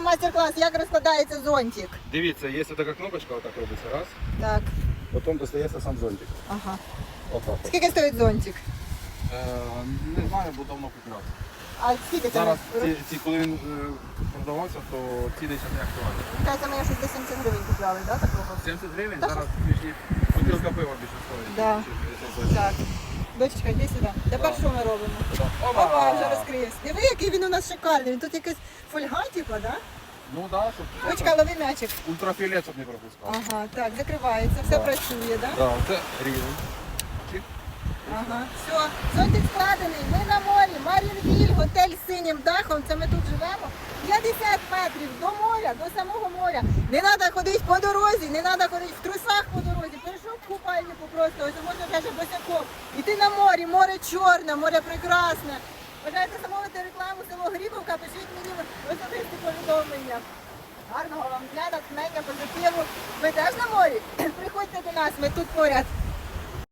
вам майстер-клас, як розкладається зонтик. Дивіться, є така кнопочка, отак робиться, раз. Так, Потім достається сам зонтик. ага. Отак. от. Скільки стоїть зонтик? Е, не знаю, бо давно купляв. А скільки це? Зараз ці, ці коли він е, продавався, то ці десь не актуальні. Кажете, ми щось за 70 гривень купляли, да, такого? 70 гривень, зараз більше бутилка пива більше стоїть. Да. ніж 50 гривень. Так. Дочка, йди сюди. Тепер Да. що ми робимо? Опа! Вже розкрився. Диви, який він у нас шикарний. Він тут якась фольга, типа, да? Ну так, щоб Дочка, лови м'ячик. ультрафіолет щоб не пропускав. Ага, так, закривається, все Да. працює, да? Так, це рівень. Ага, все, зонтик складений, ми на морі, Мар'їнвіль, готель з синім дахом, це ми тут живемо. 50 метрів до моря, до самого моря. Не треба ходити по дорозі, не треба ходити в трусах по дорозі, перейшов в купальнику просто, ось можна навіть босяком. Іти на морі, море чорне, море прекрасне. Бажаєте замовити рекламу село Грібовка, пишіть мені особисті повідомлення. Гарного вам дня, натхнення, позитиву. Ви теж на морі? Приходьте до нас, ми тут поряд.